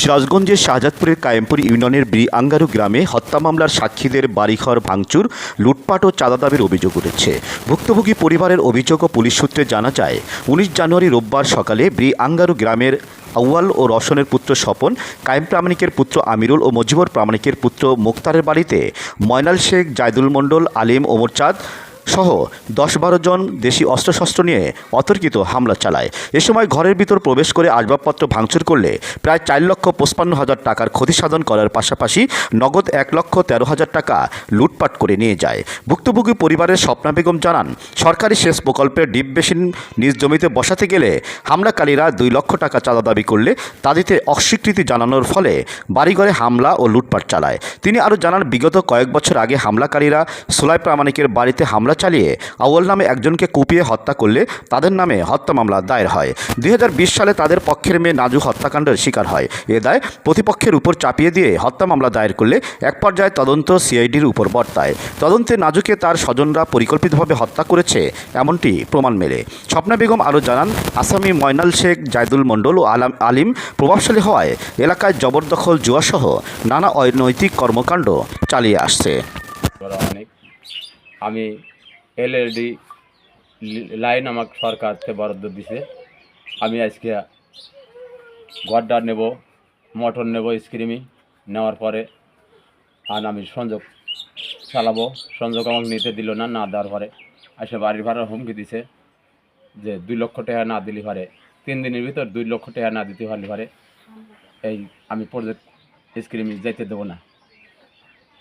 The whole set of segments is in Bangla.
সিরাজগঞ্জের শাহজাদপুরের কায়েমপুর ইউনিয়নের ব্রি আঙ্গারু গ্রামে হত্যা মামলার সাক্ষীদের বাড়িঘর ভাঙচুর, লুটপাট ও চাঁদা দাবির অভিযোগ উঠেছে। ভুক্তভোগী পরিবারের অভিযোগ ও পুলিশ সূত্রে জানা যায়, উনিশ জানুয়ারি রোববার সকালে ব্রি আঙ্গারু গ্রামের আউয়াল ও রসনের পুত্র স্বপন, কায়েম প্রামাণিকের পুত্র আমিরুল ও মজিবর প্রামাণিকের পুত্র মুক্তারের বাড়িতে ময়নাল শেখ, জায়দুল মণ্ডল, আলিম ওমর চাঁদ সহ দশ বারো জন দেশি অস্ত্রশস্ত্র নিয়ে অতর্কিত হামলা চালায়। এ সময় ঘরের ভিতর প্রবেশ করে আসবাবপত্র ভাঙচুর করলে প্রায় চার লক্ষ পঁচপান্ন হাজার টাকার ক্ষতি সাধন করার পাশাপাশি নগদ এক লক্ষ তেরো হাজার টাকা লুটপাট করে নিয়ে যায়। ভুক্তভোগী পরিবারের স্বপ্না বেগম জানান, সরকারি সেচ প্রকল্পের ডিপ বেসিন নিজ জমিতে বসাতে গেলে হামলাকারীরা দুই লক্ষ টাকা চাঁদা দাবি করলে তাদেরকে অস্বীকৃতি জানানোর ফলে বাড়িঘরে হামলা ও লুটপাট চালায়। তিনি আরও জানান, বিগত কয়েক বছর আগে হামলাকারীরা সোলাই প্রামাণিকের বাড়িতে হামলা চালিয়ে আউয়াল নামে একজনকে কুপিয়ে হত্যা করলে তাদের নামে হত্যা মামলা দায়ের হয়। দুই হাজার বিশ সালে তাদের পক্ষের মেয়ে নাজু হত্যাকাণ্ডের শিকার হয়। এ দায় প্রতিপক্ষের উপর চাপিয়ে দিয়ে হত্যা মামলা দায়ের করলে এক পর্যায়ে তদন্ত সিআইডির উপর বর্তায়। তদন্তে নাজুকে তার স্বজনরা পরিকল্পিতভাবে হত্যা করেছে এমনটি প্রমাণ মেলে। স্বপ্না বেগম আরও জানান, আসামি ময়নাল শেখ, জায়দুল মণ্ডল ও আলাম আলিম প্রভাবশালী হওয়ায় এলাকায় জবরদখল জুয়াসহ নানা অনৈতিক কর্মকাণ্ড চালিয়ে আসছে। আমি এলএলডি লাইন আমাকে সরকার থেকে বরাদ্দ দিছে। আমি আজকে গড্ডা নেব মটর নেব স্ক্রিমি নেওয়ার পরে আর আমি সংযোগ চালাবো। সংযোগ আমাকে নিতে দিল না না দেওয়ার পরে। এসে বাড়ির ভাড়ার হুমকি দিছে যে দুই লক্ষ টাকা না দিলে পারে। তিন দিনের ভিতর দুই লক্ষ টাকা না দিতে পারলে পারে। এই আমি প্রজেক্ট স্ক্রিমি যাইতে দেবো না।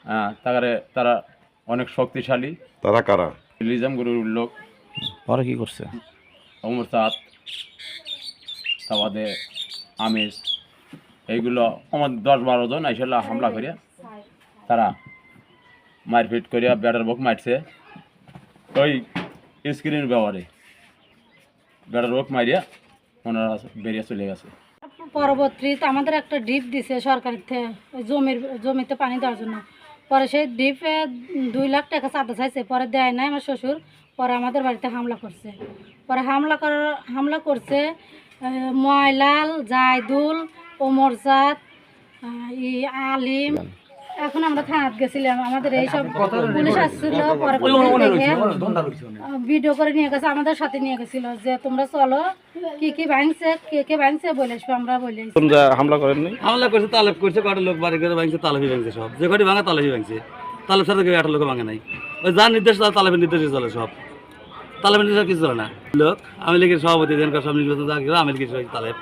হ্যাঁ তারপরে তারা অনেক শক্তিশালী। তারা কারা? লিজাম গুরুর লোক ওরা কি করছে? অমর সাদ তারপরে আমিষ এইগুলো আমার দশ বারো জন আইসল হামলা করিয়া তারা মারপিট করিয়া ব্যাটার বুক মারছে। ওই স্ক্রিন ব্যবহারে ব্যাটার বুক মারিয়া ওনারা বেরিয়ে চলে গেছে। পরবর্তীতে আমাদের একটা ডিপ দিছে সরকারের থেকে জমির জমিতে পানি দেওয়ার জন্য। পরে সেই দ্বীপে দুই লাখ টাকা চাঁদা চাইছে, পরে দেয় নাই আমার শ্বশুর, পরে আমাদের বাড়িতে হামলা করছে। পরে হামলা করার হামলা করছে ময়লাল, জায়দুল ওমরজাদ ই, আলিম এখন আমরা থানাত গেছিলাম আমাদের এইসব পুলিশ আসছিল পরে দেখে ভিডিও করে নিয়ে গেছে আমাদের সাথে নিয়ে গেছিল যে তোমরা চলো কি কি ভাঙছে কে কে ভাঙছে বলে আসবে আমরা বলে। তোমরা হামলা করেননি? হামলা করছে তালেব করছে কটা লোক বাড়ি করে ভাঙছে তালেবি ভাঙছে সব। যে কটি ভাঙা তালেবি ভাঙছে। তালেব সাথে কেউ একটা লোক ভাঙে নাই। ওই যার নির্দেশ তার তালেবের নির্দেশে চলে সব। তালেবের নির্দেশ কিছু চলে না। লোক আমি লীগের সভাপতি দেনকার সব নির্বাচন যা করে আমি লীগের তালেব।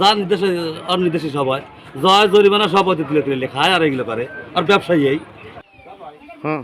যার নির্দেশে ওর নির্দেশে সব হয়। জয় জরিমানা সভাপতি তুলে তুলে লেখায় আর এগুলো করে। আর ব্যবসায়ী এই। হুম।